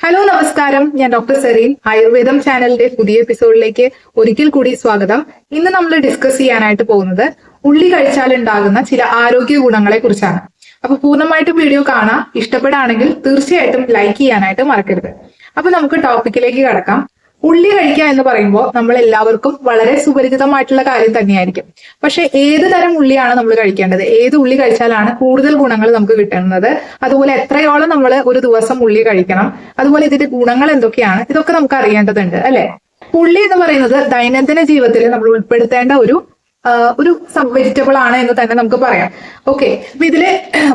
Hello നമസ്കാരം. ഞാൻ doctor serine. ആയുർവേദം ചാനലിന്റെ പുതിയ എപ്പിസോഡിലേക്ക് ഒരിക്കൽ കൂടി സ്വാഗതം. ഇന്ന് നമ്മൾ ഡിസ്കസ് ചെയ്യാനായിട്ട് പോകുന്നത് ഉള്ളി കഴിച്ചാൽ ഉണ്ടാകുന്ന ചില ആരോഗ്യ ഗുണങ്ങളെ കുറിച്ചാണ്. അപ്പൊ പൂർണമായിട്ടും വീഡിയോ കാണാം. ഇഷ്ടപ്പെടുകയാണെങ്കിൽ തീർച്ചയായിട്ടും ലൈക്ക് ചെയ്യാനായിട്ട് മറക്കരുത്. അപ്പൊ നമുക്ക് ടോപ്പിക്കിലേക്ക് കടക്കാം. ഉള്ളി കഴിക്കുക എന്ന് പറയുമ്പോൾ നമ്മൾ എല്ലാവർക്കും വളരെ സുപരിചിതമായിട്ടുള്ള കാര്യം തന്നെയായിരിക്കും. പക്ഷെ ഏത് തരം ഉള്ളിയാണ് നമ്മൾ കഴിക്കേണ്ടത്? ഏത് ഉള്ളി കഴിച്ചാലാണ് കൂടുതൽ ഗുണങ്ങൾ നമുക്ക് കിട്ടുന്നത്? അതുപോലെ എത്രയോളം നമ്മൾ ഒരു ദിവസം ഉള്ളി കഴിക്കണം? അതുപോലെ ഇതിന്റെ ഗുണങ്ങൾ എന്തൊക്കെയാണ്? ഇതൊക്കെ നമുക്ക് അറിയേണ്ടതുണ്ട് അല്ലെ? ഉള്ളി എന്ന് പറയുന്നത് ദൈനംദിന ജീവിതത്തിൽ നമ്മൾ ഉൾപ്പെടുത്തേണ്ട ഒരു ഒരു ഒരു വെജിറ്റബിൾ ആണ് എന്ന് തന്നെ നമുക്ക് പറയാം. ഓക്കെ അപ്പൊ ഇതിൽ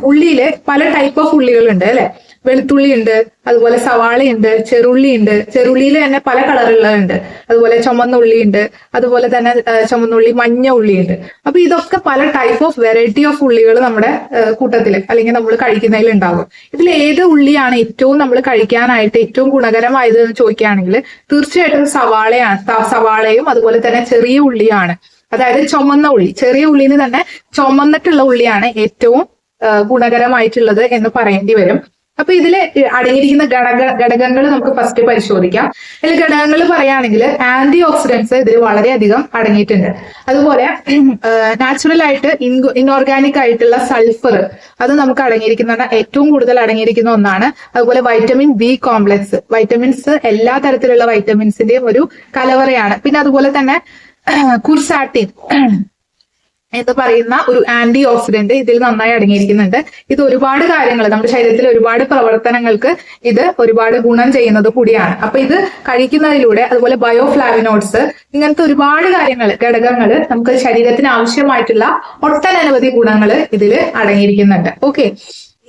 ഉള്ളിയിൽ പല ടൈപ്പ് ഓഫ് ഉള്ളികളുണ്ട് അല്ലെ? വെളുത്തുള്ളി ഉണ്ട് അതുപോലെ സവാള ഉണ്ട് ചെറുള്ളി ഉണ്ട് ചെറുള്ളിയിൽ തന്നെ പല കളറുകളുണ്ട്. അതുപോലെ ചുമന്നുള്ളി ഉണ്ട് അതുപോലെ തന്നെ ചുമന്നുള്ളി മഞ്ഞ ഉള്ളി ഉണ്ട് അപ്പൊ ഇതൊക്കെ പല ടൈപ്പ് ഓഫ് വെറൈറ്റി ഓഫ് ഉള്ളികൾ നമ്മുടെ കൂട്ടത്തിൽ അല്ലെങ്കിൽ നമ്മൾ കഴിക്കുന്നതിൽ ഉണ്ടാകും ഇതിൽ ഏത് ഉള്ളിയാണ് ഏറ്റവും നമ്മൾ കഴിക്കാനായിട്ട് ഏറ്റവും ഗുണകരമായത് എന്ന് ചോദിക്കുകയാണെങ്കിൽ തീർച്ചയായിട്ടും സവാളയാണ് സവാളയും അതുപോലെ തന്നെ ചെറിയ ഉള്ളിയാണ്. അതായത് ചുമന്ന ഉള്ളി ചെറിയ ഉള്ളിയിൽ തന്നെ ചുമന്നിട്ടുള്ള ഉള്ളിയാണ് ഏറ്റവും ഗുണകരമായിട്ടുള്ളത് എന്ന് പറയേണ്ടി വരും. അപ്പൊ ഇതിൽ അടങ്ങിയിരിക്കുന്ന ഘടക ഘടകങ്ങൾ നമുക്ക് ഫസ്റ്റ് പരിശോധിക്കാം. അതിൽ ഘടകങ്ങൾ പറയുകയാണെങ്കിൽ ആന്റി ഓക്സിഡൻസ് ഇതിൽ വളരെയധികം അടങ്ങിയിട്ടുണ്ട്. അതുപോലെ നാച്ചുറൽ ആയിട്ട് ഇൻഓർഗാനിക് ആയിട്ടുള്ള സൾഫർ അത് നമുക്ക് അടങ്ങിയിരിക്കുന്ന ഏറ്റവും കൂടുതൽ അടങ്ങിയിരിക്കുന്ന ഒന്നാണ്. അതുപോലെ വൈറ്റമിൻ ബി കോംപ്ലക്സ് വൈറ്റമിൻസ് എല്ലാ തരത്തിലുള്ള വൈറ്റമിൻസിന്റെയും ഒരു കലവറയാണ്. പിന്നെ അതുപോലെ തന്നെ കുർസാറ്റിൻ എന്ന് പറയുന്ന ഒരു ആന്റി ഓക്സിഡന്റ് ഇതിൽ നന്നായി അടങ്ങിയിരിക്കുന്നുണ്ട്. ഇത് ഒരുപാട് കാര്യങ്ങൾ നമ്മുടെ ശരീരത്തിൽ ഒരുപാട് പ്രവർത്തനങ്ങൾക്ക് ഇത് ഒരുപാട് ഗുണം ചെയ്യുന്നത് കൂടിയാണ്. അപ്പൊ ഇത് കഴിക്കുന്നതിലൂടെ അതുപോലെ ബയോഫ്ലാവിനോട്സ് ഇങ്ങനത്തെ ഒരുപാട് കാര്യങ്ങൾ ഘടകങ്ങൾ നമുക്ക് ശരീരത്തിന് ആവശ്യമായിട്ടുള്ള ഒട്ടനവധി ഗുണങ്ങൾ ഇതിൽ അടങ്ങിയിരിക്കുന്നുണ്ട്. ഓക്കെ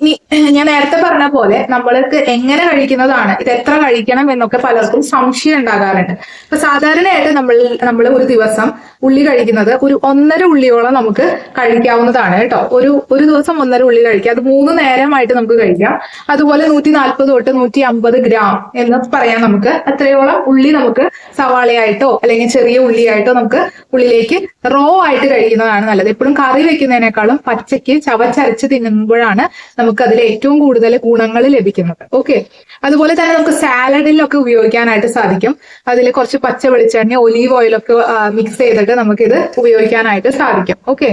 ഇനി ഞാൻ നേരത്തെ പറഞ്ഞ പോലെ നമ്മൾക്ക് എങ്ങനെ കഴിക്കുന്നതാണ് ഇത് എത്ര കഴിക്കണം എന്നൊക്കെ പലർക്കും സംശയം ഉണ്ടാകാറുണ്ട്. അപ്പൊ സാധാരണയായിട്ട് നമ്മൾ നമ്മൾ ഒരു ദിവസം ഉള്ളി കഴിക്കുന്നത് ഒരു ഒന്നര ഉള്ളിയോളം നമുക്ക് കഴിക്കാവുന്നതാണ് കേട്ടോ. ഒരു ഒരു ദിവസം ഒന്നര ഉള്ളി കഴിക്കാം അത് മൂന്ന് നേരമായിട്ട് നമുക്ക് കഴിക്കാം. അതുപോലെ നൂറ്റി നാൽപ്പത് തൊട്ട് നൂറ്റി അമ്പത് ഗ്രാം എന്ന് പറയാം നമുക്ക് അത്രയോളം ഉള്ളി നമുക്ക് സവാളയായിട്ടോ അല്ലെങ്കിൽ ചെറിയ ഉള്ളിയായിട്ടോ നമുക്ക് ഉള്ളിലേക്ക് റോ ആയിട്ട് കഴിക്കുന്നതാണ് നല്ലത്. എപ്പോഴും കറി വെക്കുന്നതിനേക്കാളും പച്ചയ്ക്ക് ചവച്ചരച്ച് തിന്നുമ്പോഴാണ് നമുക്ക് അതിൽ ഏറ്റവും കൂടുതൽ ഗുണങ്ങൾ ലഭിക്കുന്നത്. ഓക്കെ അതുപോലെ തന്നെ നമുക്ക് സാലഡിലൊക്കെ ഉപയോഗിക്കാനായിട്ട് സാധിക്കും. അതിൽ കുറച്ച് പച്ച വെളിച്ചെണ്ണ ഒലീവ് ഓയിലൊക്കെ മിക്സ് ചെയ്തിട്ട് നമുക്കിത് ഉപയോഗിക്കാനായിട്ട് സാധിക്കും. ഓക്കെ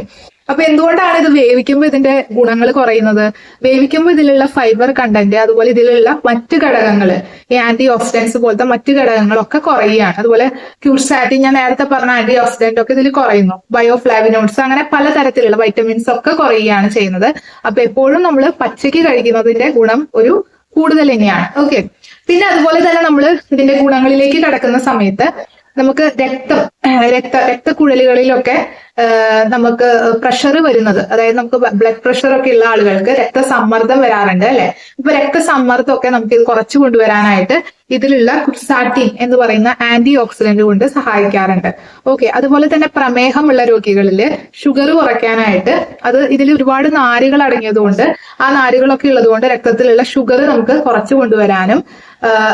അപ്പൊ എന്തുകൊണ്ടാണ് ഇത് വേവിക്കുമ്പോൾ ഇതിന്റെ ഗുണങ്ങൾ കുറയുന്നത്? വേവിക്കുമ്പോൾ ഇതിലുള്ള ഫൈബർ കണ്ടന്റ് അതുപോലെ ഇതിലുള്ള മറ്റ് ഘടകങ്ങൾ ഈ ആന്റി ഓക്സിഡൻസ് പോലത്തെ മറ്റ് ഘടകങ്ങളൊക്കെ കുറയുകയാണ്. അതുപോലെ ക്യൂർസാറ്റിൻ ഞാൻ നേരത്തെ പറഞ്ഞ ആന്റി ഓക്സിഡന്റ് ഒക്കെ ഇതിൽ കുറയുന്നു. ബയോഫ്ലാവിനോട്സ് അങ്ങനെ പലതരത്തിലുള്ള വൈറ്റമിൻസ് ഒക്കെ കുറയുകയാണ് ചെയ്യുന്നത്. അപ്പൊ എപ്പോഴും നമ്മൾ പച്ചയ്ക്ക് കഴിക്കുന്നതിന്റെ ഗുണം ഒരു കൂടുതൽ തന്നെയാണ്. ഓക്കെ പിന്നെ അതുപോലെ തന്നെ നമ്മൾ ഇതിന്റെ ഗുണങ്ങളിലേക്ക് കടക്കുന്ന സമയത്ത് നമുക്ക് രക്തം രക്ത രക്തക്കുഴലുകളിലൊക്കെ നമുക്ക് പ്രഷർ വരുന്നത്. അതായത് നമുക്ക് ബ്ലഡ് പ്രഷർ ഒക്കെ ഉള്ള ആളുകൾക്ക് രക്തസമ്മർദ്ദം വരാറുണ്ട് അല്ലെ? അപ്പൊ രക്തസമ്മർദ്ദം ഒക്കെ നമുക്ക് ഇത് കുറച്ചു കൊണ്ടുവരാനായിട്ട് ഇതിലുള്ള കുർസാറ്റിൻ എന്ന് പറയുന്ന ആന്റി ഓക്സിഡന്റ് കൊണ്ട് സഹായിക്കാറുണ്ട്. ഓക്കെ അതുപോലെ തന്നെ പ്രമേഹമുള്ള രോഗികളിൽ ഷുഗർ കുറയ്ക്കാനായിട്ട് അത് ഇതിൽ ഒരുപാട് നാരുകൾ അടങ്ങിയതുകൊണ്ട് ആ നാരുകളൊക്കെ ഉള്ളതുകൊണ്ട് രക്തത്തിലുള്ള ഷുഗർ നമുക്ക് കുറച്ചു കൊണ്ടുവരാനും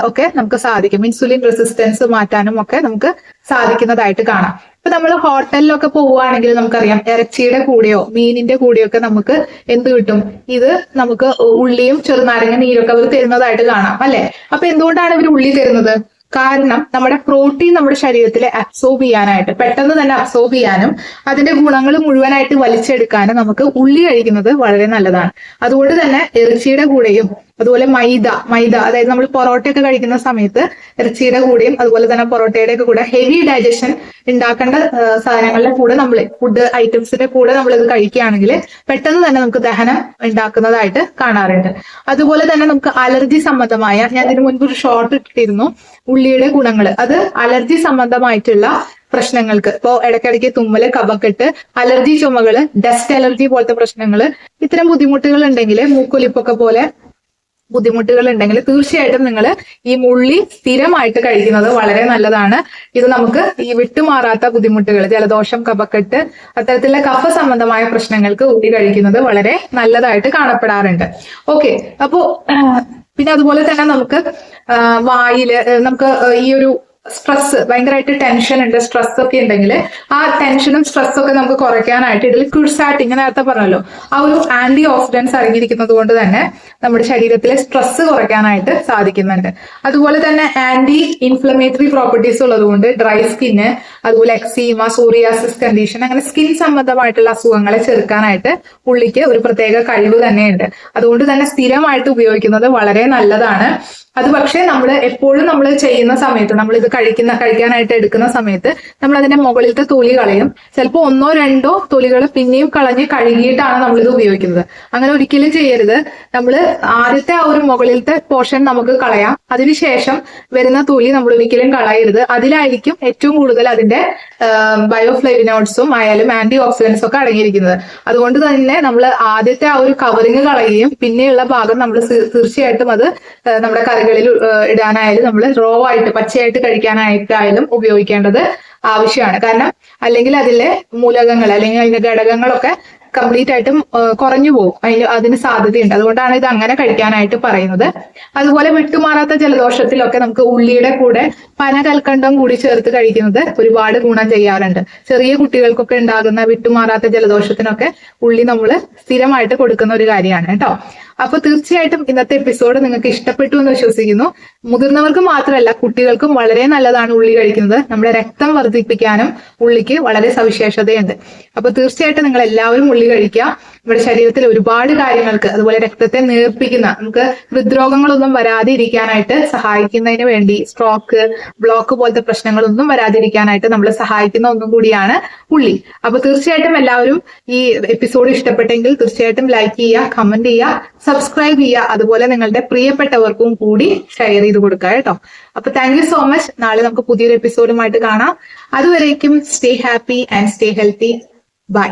ഒക്കെ നമുക്ക് സാധിക്കും. ഇൻസുലിൻ റെസിസ്റ്റൻസ് മാറ്റാനും ഒക്കെ നമുക്ക് സാധിക്കുന്നതായിട്ട് കാണാം. ഇപ്പൊ നമ്മൾ ഹോട്ടലിലൊക്കെ പോവുകയാണെങ്കിൽ നമുക്കറിയാം ഇറച്ചിയുടെ കൂടെയോ മീനിന്റെ കൂടെയോ ഒക്കെ നമുക്ക് എന്ത് കിട്ടും? ഇത് നമുക്ക് ഉള്ളിയും ചെറുനാരങ്ങ നീരൊക്കെ അവർ തരുന്നതായിട്ട് കാണാം അല്ലെ? അപ്പൊ എന്തുകൊണ്ടാണ് ഇവർ ഉള്ളി തരുന്നത്? കാരണം നമ്മുടെ പ്രോട്ടീൻ നമ്മുടെ ശരീരത്തിൽ അബ്സോർബ് ചെയ്യാനായിട്ട് പെട്ടെന്ന് തന്നെ അബ്സോർബ് ചെയ്യാനും അതിന്റെ ഗുണങ്ങൾ മുഴുവനായിട്ട് വലിച്ചെടുക്കാനും നമുക്ക് ഉള്ളി കഴിക്കുന്നത് വളരെ നല്ലതാണ്. അതുകൊണ്ട് തന്നെ ഇറച്ചിയുടെ കൂടെയും അതുപോലെ മൈദ മൈദ അതായത് നമ്മൾ പൊറോട്ടയൊക്കെ കഴിക്കുന്ന സമയത്ത് ഇറച്ചിയുടെ കൂടെയും അതുപോലെ തന്നെ പൊറോട്ടയുടെ ഒക്കെ കൂടെ ഹെവി ഡൈജഷൻ ഉണ്ടാക്കേണ്ട സാധനങ്ങളുടെ കൂടെ നമ്മൾ ഫുഡ് ഐറ്റംസിന്റെ കൂടെ നമ്മൾ ഇത് കഴിക്കുകയാണെങ്കിൽ പെട്ടെന്ന് തന്നെ നമുക്ക് ദഹനം ഉണ്ടാക്കുന്നതായിട്ട് കാണാറുണ്ട്. അതുപോലെ തന്നെ നമുക്ക് അലർജി സംബന്ധമായ ഞാൻ ഇതിനു മുൻപ് ഒരു ഷോർട്ട് ഇട്ടിരുന്നു ഉള്ളിയുടെ ഗുണങ്ങൾ അത് അലർജി സംബന്ധമായിട്ടുള്ള പ്രശ്നങ്ങൾക്ക് ഇപ്പോ ഇടയ്ക്കിടയ്ക്ക് തുമ്മൽ കഫക്കെട്ട് അലർജി ചുമകൾ ഡസ്റ്റ് അലർജി പോലത്തെ പ്രശ്നങ്ങൾ ഇത്തരം ബുദ്ധിമുട്ടുകൾ ഉണ്ടെങ്കിൽ മൂക്കൊലിപ്പൊക്കെ പോലെ ബുദ്ധിമുട്ടുകൾ ഉണ്ടെങ്കിൽ തീർച്ചയായിട്ടും നിങ്ങൾ ഈ മുള്ളി സ്ഥിരമായിട്ട് കഴിക്കുന്നത് വളരെ നല്ലതാണ്. ഇത് നമുക്ക് ഈ വിട്ടുമാറാത്ത ബുദ്ധിമുട്ടുകൾ ജലദോഷം കഫക്കെട്ട് അത്തരത്തിലുള്ള കഫ സംബന്ധമായ പ്രശ്നങ്ങൾക്ക് ഉള്ളി കഴിക്കുന്നത് വളരെ നല്ലതായിട്ട് കാണപ്പെടാറുണ്ട്. ഓക്കെ അപ്പോ പിന്നെ അതുപോലെ തന്നെ നമുക്ക് വായിൽ നമുക്ക് ഈ ഒരു സ്ട്രെസ് ഭയങ്കരമായിട്ട് ടെൻഷൻ ഉണ്ട് സ്ട്രെസ് ഒക്കെ ഉണ്ടെങ്കിൽ ആ ടെൻഷനും സ്ട്രെസ്സും ഒക്കെ നമുക്ക് കുറയ്ക്കാനായിട്ട് ഇതിൽ ക്യുഡ്സാറ്റ് ഇങ്ങനെ നേരത്തെ പറഞ്ഞല്ലോ ആ ഒരു ആന്റി ഓക്സിഡൻസ് അടങ്ങിയിരിക്കുന്നത് കൊണ്ട് തന്നെ നമ്മുടെ ശരീരത്തിലെ സ്ട്രെസ് കുറയ്ക്കാനായിട്ട് സാധിക്കുന്നുണ്ട്. അതുപോലെ തന്നെ ആന്റി ഇൻഫ്ലമേറ്ററി പ്രോപ്പർട്ടീസ് ഉള്ളതുകൊണ്ട് ഡ്രൈ സ്കിന്ന് അതുപോലെ എക്സീമ സൂറിയാസിസ് കണ്ടീഷൻ അങ്ങനെ സ്കിൻ സംബന്ധമായിട്ടുള്ള അസുഖങ്ങളെ ചെറുക്കാനായിട്ട് ഉള്ളിക്ക് ഒരു പ്രത്യേക കഴിവ് തന്നെയുണ്ട്. അതുകൊണ്ട് തന്നെ സ്ഥിരമായിട്ട് ഉപയോഗിക്കുന്നത് വളരെ നല്ലതാണ്. അത് പക്ഷേ നമ്മൾ എപ്പോഴും നമ്മൾ ചെയ്യുന്ന സമയത്ത് നമ്മൾ ഇത് കഴിക്കുന്ന കഴിക്കാനായിട്ട് എടുക്കുന്ന സമയത്ത് നമ്മൾ അതിന്റെ മുകളിലത്തെ തൊലി കളയും. ചിലപ്പോൾ ഒന്നോ രണ്ടോ തൊലികൾ പിന്നെയും കളഞ്ഞ് കഴുകിയിട്ടാണ് നമ്മൾ ഇത് ഉപയോഗിക്കുന്നത്. അങ്ങനെ ഒരിക്കലും ചെയ്യരുത്. നമ്മൾ ആദ്യത്തെ ആ ഒരു മുകളിലത്തെ പോർഷൻ നമുക്ക് കളയാം. അതിനുശേഷം വരുന്ന തൊലി നമ്മൾ ഒരിക്കലും കളയരുത്. അതിലായിരിക്കും ഏറ്റവും കൂടുതൽ അതിന്റെ ബയോഫ്ലെവിനോട്സും ആയാലും ആന്റി ഓക്സിഡൻസും ഒക്കെ അടങ്ങിയിരിക്കുന്നത്. അതുകൊണ്ട് തന്നെ നമ്മൾ ആദ്യത്തെ ആ ഒരു കവറിങ് കളയുകയും പിന്നെയുള്ള ഭാഗം നമ്മൾ തീർച്ചയായിട്ടും അത് നമ്മുടെ കറികളിൽ ഇടാനായാലും നമ്മൾ റോ ആയിട്ട് പച്ചയായിട്ട് കഴിക്കാനായിട്ടായാലും ഉപയോഗിക്കേണ്ടത് ആവശ്യമാണ്. കാരണം അല്ലെങ്കിൽ അതിലെ മൂലകങ്ങൾ അല്ലെങ്കിൽ അതിന്റെ ഘടകങ്ങളൊക്കെ കംപ്ലീറ്റ് ആയിട്ടും കുറഞ്ഞു പോകും. അതിന് അതിന് സാധ്യതയുണ്ട്. അതുകൊണ്ടാണ് ഇത് അങ്ങനെ കഴിക്കാനായിട്ട് പറയുന്നത്. അതുപോലെ വിട്ടുമാറാത്ത ജലദോഷത്തിലൊക്കെ നമുക്ക് ഉള്ളിയുടെ കൂടെ പന കൽക്കണ്ടം കൂടി ചേർത്ത് കഴിക്കുന്നത് ഒരുപാട് ഗുണം ചെയ്യാറുണ്ട്. ചെറിയ കുട്ടികൾക്കൊക്കെ ഉണ്ടാകുന്ന വിട്ടുമാറാത്ത ജലദോഷത്തിനൊക്കെ ഉള്ളി നമ്മൾ സ്ഥിരമായിട്ട് കൊടുക്കുന്ന ഒരു കാര്യമാണ്. കേട്ടോ? അപ്പൊ തീർച്ചയായിട്ടും ഇന്നത്തെ എപ്പിസോഡ് നിങ്ങൾക്ക് ഇഷ്ടപ്പെട്ടു എന്ന് വിശ്വസിക്കുന്നു. മുതിർന്നവർക്ക് മാത്രമല്ല കുട്ടികൾക്കും വളരെ നല്ലതാണ് ഉള്ളി കഴിക്കുന്നത്. നമ്മുടെ രക്തം വർദ്ധിപ്പിക്കാനും ഉള്ളിക്ക് വളരെ സവിശേഷതയുണ്ട്. അപ്പൊ തീർച്ചയായിട്ടും നിങ്ങൾ എല്ലാവരും ഉള്ളി കഴിക്കുക. നമ്മുടെ ശരീരത്തിൽ ഒരുപാട് കാര്യങ്ങൾക്ക് അതുപോലെ രക്തത്തെ നേർപ്പിക്കുന്ന നമുക്ക് ഹൃദ്രോഗങ്ങളൊന്നും വരാതെ ഇരിക്കാനായിട്ട് സഹായിക്കുന്നതിന് വേണ്ടി സ്ട്രോക്ക് ബ്ലോക്ക് പോലത്തെ പ്രശ്നങ്ങളൊന്നും വരാതിരിക്കാനായിട്ട് നമ്മൾ സഹായിക്കുന്ന ഒന്നും കൂടിയാണ് ഉള്ളി. അപ്പൊ തീർച്ചയായിട്ടും എല്ലാവരും ഈ എപ്പിസോഡ് ഇഷ്ടപ്പെട്ടെങ്കിൽ തീർച്ചയായിട്ടും ലൈക്ക് ചെയ്യുക കമന്റ് ചെയ്യുക സബ്സ്ക്രൈബ് ചെയ്യുക. അതുപോലെ നിങ്ങളുടെ പ്രിയപ്പെട്ടവർക്കും കൂടി ഷെയർ ചെയ്ത് കൊടുക്കുക കേട്ടോ. അപ്പൊ താങ്ക് യു സോ മച്ച് നാളെ നമുക്ക് പുതിയൊരു എപ്പിസോഡുമായിട്ട് കാണാം. അതുവരേക്കും stay happy and stay healthy bye